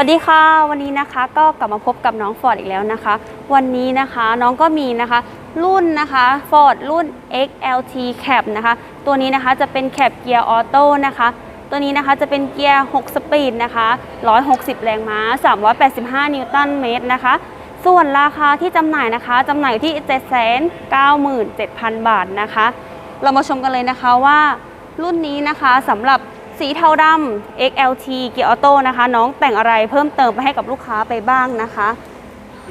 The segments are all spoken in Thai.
วัสดีค่ะ วันนี้นะคะก็กลับมาพบกับน้องฟอร์ดอีกแล้วนะคะ วันนี้นะคะน้องก็มีนะคะ รุ่นนะคะ Ford รุ่น XLT Cab นะคะ ตัวนี้นะคะจะเป็นแคบเกียร์ออโต้นะคะ ตัวนี้นะคะจะเป็นเกียร์ 6 สปีดนะคะ 160 แรงม้า 385 นิวตันเมตรนะคะ ส่วนราคาที่จำหน่ายนะคะจำหน่ายอยู่ที่ 797,000 บาทนะคะ เรามาชมกันเลยนะคะว่ารุ่นนี้นะคะสำหรับ สีเทาดำ XLT เกียร์ออโต้นะคะ น้องแต่งอะไรเพิ่มเติมไปให้กับลูกค้าไปบ้างนะคะ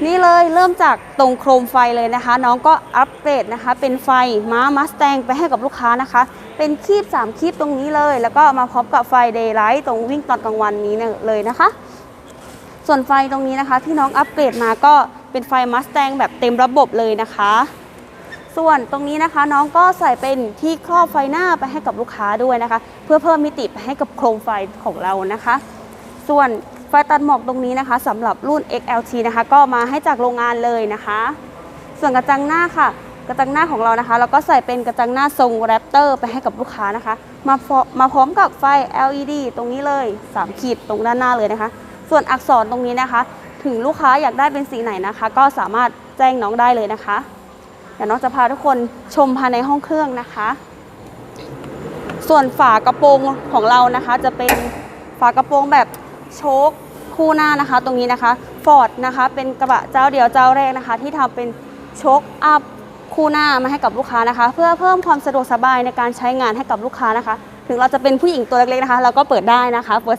นี่เลยเริ่มจากตรงโครมไฟเลยนะคะ น้องก็อัปเกรดนะคะ เป็นไฟม้ามัสแตงไปให้กับลูกค้านะคะ เป็นคีบ3คีบตรงนี้เลย แล้วก็มาพร้อมกับไฟเดย์ไลท์ตรงวิ่งตอนกลางวันนี้เลยนะคะ ส่วนไฟตรงนี้นะคะที่น้องอัปเกรดมาก็เป็นไฟมัสแตงแบบเต็มระบบเลยนะคะ ส่วนตรงนี้นะคะน้องก็ใส่เป็นที่ครอบไฟหน้าไปให้กับลูกค้าด้วยนะคะ เพื่อเพิ่มมิติไปให้กับโครงไฟของเรานะคะ ส่วนไฟตัดหมอกตรงนี้นะคะสำหรับรุ่น XLT นะคะ ก็มาให้จากโรงงานเลยนะคะ ส่วนกระจังหน้าค่ะ กระจังหน้าของเรานะคะเราก็ใส่เป็นกระจังหน้าทรงแรปเตอร์ไปให้กับลูกค้านะคะ มาพร้อมมาพร้อมกับไฟ LED ตรงนี้เลย 3 ขีดตรงด้านหน้าเลยนะคะ ส่วนอักษรตรงนี้นะคะ ถึงลูกค้าอยากได้เป็นสีไหนนะคะ ก็สามารถแจ้งน้องได้เลยนะคะ เดี๋ยวน้องจะพาทุกคนชมภายในห้องเครื่องนะคะ ส่วนฝากระโปรงของเรานะคะ จะเป็นฝากระโปรงแบบโชคคู่หน้านะคะ ตรงนี้นะคะฟอร์ดนะคะ เป็นกระบะเจ้าเดียวเจ้าแรกนะคะ ที่ทำเป็นโชคอัพคู่หน้ามาให้กับลูกค้านะคะ เพื่อเพิ่มความสะดวกสบายในการใช้งานให้กับลูกค้านะคะ ถึงเราจะเป็นผู้หญิงตัวเล็กๆนะคะ เราก็เปิดได้นะคะเปิด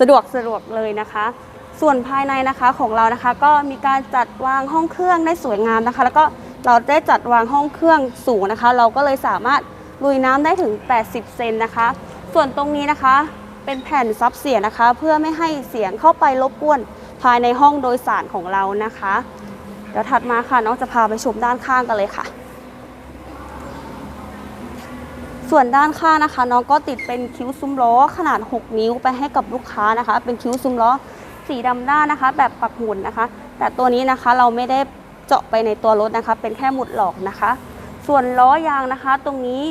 สะดวกสะดวกเลยนะคะ ส่วนภายในนะคะของเรานะคะ ก็มีการจัดวางห้องเครื่องได้สวยงามนะคะ แล้วก็ เราได้จัดวางห้องเครื่องสูงนะคะ เราก็เลยสามารถลุยน้ำได้ถึง 80 เซนนะคะ ส่วนตรงนี้นะคะเป็นแผ่นซับเสียงนะคะ เพื่อไม่ให้เสียงเข้าไปรบกวนภายในห้องโดยสารของเรานะคะ เดี๋ยวถัดมาค่ะน้องจะพาไปชมด้านข้างกันเลยค่ะ ส่วนด้านข้างนะคะ น้องก็ติดเป็นคิ้วซุ้มล้อขนาด 6 นิ้วไปให้กับลูกค้านะคะ เป็นคิ้วซุ้มล้อสีดำด้านนะคะ แบบปักหมุนนะคะ แต่ตัวนี้นะคะเราไม่ได้ เจาะไปในตัวรถนะคะ เป็นแค่หมุดหลอกนะคะ ส่วนล้อยางนะคะ ตรงนี้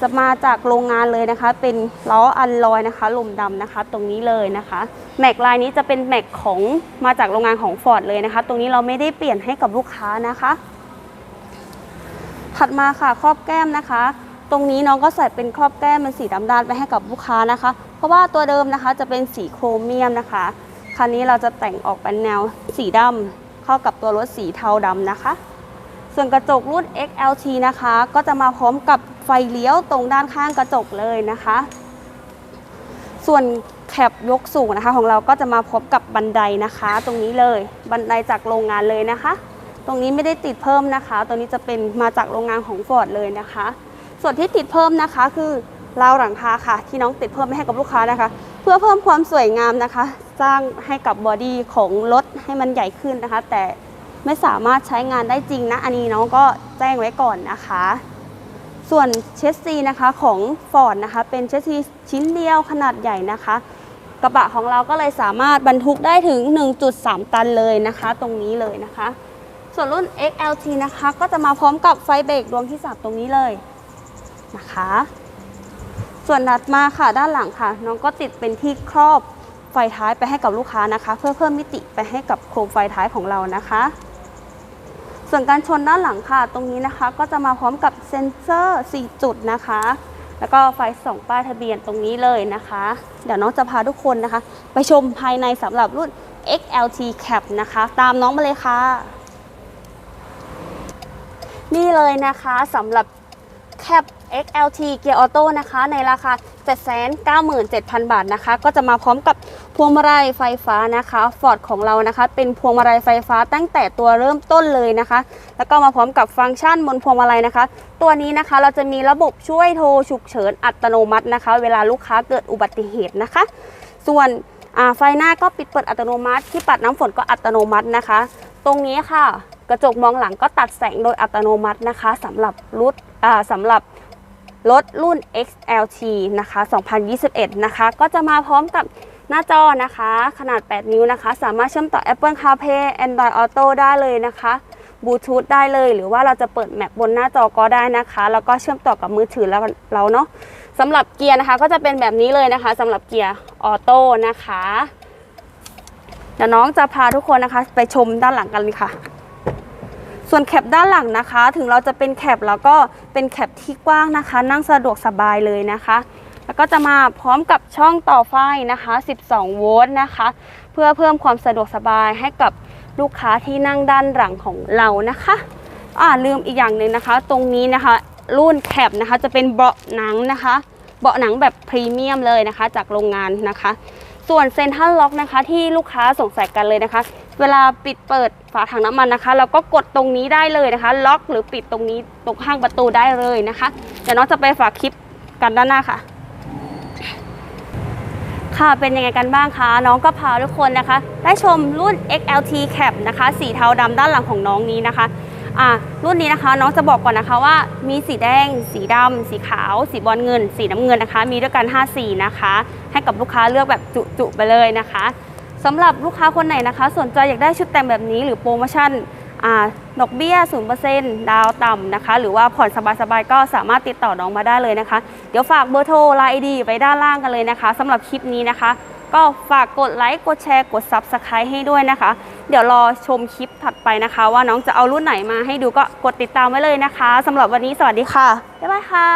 จะมาจากโรงงานเลยนะคะ เป็นล้ออันลอยนะคะลมดำนะคะ ตรงนี้เลยนะคะแม็กลายนี้จะเป็นแม็กของมาจากโรงงานของ Ford เลยนะคะ ตรงนี้เราไม่ได้เปลี่ยนให้กับลูกค้านะคะ ถัดมาค่ะครอบแก้มนะคะ ตรงนี้น้องก็ใส่เป็นครอบแก้มเป็นสีดำด้านไปให้กับลูกค้านะคะ เพราะว่าตัวเดิมนะคะจะเป็นสีโครเมียมนะคะ คันนี้เราจะแต่งออกเป็นแนวสีดำ เข้ากับตัวรถสีเทาดำนะคะ ส่วนกระจกรุ่น XLT นะคะ ก็จะมาพร้อมกับไฟเลี้ยวตรงด้านข้างกระจกเลยนะคะ ส่วนแคปยกสูงนะคะของเราก็จะมาพร้อมกับบันไดนะคะ ตรงนี้เลยบันไดจากโรงงานเลยนะคะ ตรงนี้ไม่ได้ติดเพิ่มนะคะ ตัวนี้จะเป็นมาจากโรงงานของฟอร์ดเลยนะคะ ส่วนที่ติดเพิ่มนะคะคือราวหลังคาค่ะ ที่น้องติดเพิ่มให้กับลูกค้านะคะ เพื่อเพิ่มความสวยงามนะคะ สร้างให้กับบอดี้ของรถให้มันใหญ่ขึ้นนะคะ แต่ไม่สามารถใช้งานได้จริงนะ อันนี้น้องก็แจ้งไว้ก่อนนะคะ ส่วนเชสซีนะคะของฟอร์ดนะคะเป็นเชสซีชิ้นเดียวขนาดใหญ่นะคะ กระบะของเราก็เลยสามารถบรรทุกได้ถึง 1.3 ตันเลยนะคะ ตรงนี้เลยนะคะ ส่วนรุ่น XLT นะคะก็จะมาพร้อมกับไฟเบรกดวงที่3ตรงนี้เลยนะคะ ส่วนถัดมาค่ะด้านหลังค่ะ น้องก็ติดเป็นที่ครอบ ไฟท้ายไปให้กับลูกค้านะคะ เพื่อเพิ่มมิติไปให้กับโคมไฟท้ายของเรานะคะ ส่วนการชนด้านหลังค่ะ ตรงนี้นะคะ ก็จะมาพร้อมกับเซ็นเซอร์ 4 จุดนะคะ แล้วก็ไฟส่องป้ายทะเบียนตรงนี้เลยนะคะ เดี๋ยวน้องจะพาทุกคนนะคะ ไปชมภายในสำหรับรุ่น XLT Cap นะคะ ตามน้องมาเลยค่ะ นี่เลยนะคะสำหรับ Cap XLT Gear Auto นะคะ ในราคา 797,000 บาทนะคะ ก็จะมาพร้อมกับพวงมาลัยไฟฟ้านะคะ Ford ของเรานะคะ เป็นพวงมาลัยไฟฟ้าตั้งแต่ตัวเริ่มต้นเลยนะคะ แล้วก็มาพร้อมกับฟังก์ชันบนพวงมาลัยนะคะ ตัวนี้นะคะเราจะมีระบบช่วยโทรฉุกเฉินอัตโนมัตินะคะ เวลาลูกค้าเกิดอุบัติเหตุนะคะ ส่วนไฟหน้าก็ปิดเปิดอัตโนมัติ ที่ปัดน้ำฝนก็อัตโนมัตินะคะ ตรงนี้ค่ะ กระจกมองหลังก็ตัดแสงโดยอัตโนมัตินะคะสำหรับรุ่นสำหรับ รถรุ่น XLT นะคะ 2021 นะคะ ก็จะมาพร้อมกับหน้าจอนะคะ ขนาด 8 นิ้วนะคะ สามารถเชื่อมต่อ Apple CarPlay Android Auto ได้เลยนะคะบลูทูธได้เลย หรือว่าเราจะเปิดแมปบนหน้าจอก็ได้นะคะ แล้วก็เชื่อมต่อกับมือถือแล้วเราเนาะสำหรับเกียร์นะคะ ก็จะเป็นแบบนี้เลยนะคะสำหรับเกียร์ออโต้นะคะเดี๋ยวน้องจะพาทุกคนนะคะ ไปชมด้านหลังกันเลยค่ะ ส่วนแคปด้านหลังนะคะ ถึงเราจะเป็นแคปแล้วก็เป็นแคปที่กว้างนะคะ นั่งสะดวกสบายเลยนะคะ แล้วก็จะมาพร้อมกับช่องต่อไฟนะคะ 12 โวลต์นะคะ เพื่อเพิ่มความสะดวกสบายให้กับลูกค้าที่นั่งด้านหลังของเรานะคะอ่าลืมอีกอย่างหนึ่งนะคะ ตรงนี้นะคะรุ่นแคปนะคะจะเป็นเบาะหนังนะคะ เบาะหนังแบบพรีเมียมเลยนะคะ จากโรงงานนะคะ ส่วนเซ็นทรัลล็อกนะคะที่ลูกค้าสงสัยกันเลยนะคะ เวลาปิดเปิดฝาถังน้ำมันนะคะ เราก็กดตรงนี้ได้เลยนะคะ ล็อกหรือปิดตรงนี้ตรงข้างประตูได้เลยนะคะเดี๋ยวน้องจะไปฝากคลิปกันด้านหน้าค่ะ ค่ะเป็นยังไงกันบ้างคะ น้องก็พาทุกคนนะคะ ได้ชมรุ่น XLT Cap นะคะ สีเทาดำด้านหลังของน้องนี้นะคะ อ่ารุ่นนี้นะคะน้องจะบอกก่อนนะคะว่ามีสีแดง สีดำสีขาว สีบอลเงิน สีน้ำเงินนะคะ มีด้วยกัน 5 สีนะคะ ให้กับลูกค้าเลือกแบบจุๆไปเลยนะคะสำหรับลูกค้าคนไหนนะคะ สนใจอยากได้ชุดแต่งแบบนี้หรือโปรโมชั่นดอกเบี้ย 0%ดาวต่ำนะคะ หรือว่าผ่อนสบายๆ ก็สามารถติดต่อน้องมาได้เลยนะคะ เดี๋ยวฝากเบอร์โทรไลน์ดีไว้ด้านล่างกันเลยนะคะสำหรับคลิปนี้นะคะ ก็ฝากกดไลค์กดแชร์กด Subscribe ให้ด้วยนะคะ เดี๋ยวรอชมคลิปถัดไปนะคะ ว่าน้องจะเอารุ่นไหนมาให้ดูก็กดติดตามไว้เลยนะคะสำหรับวันนี้สวัสดีค่ะ บ๊ายบายค่ะ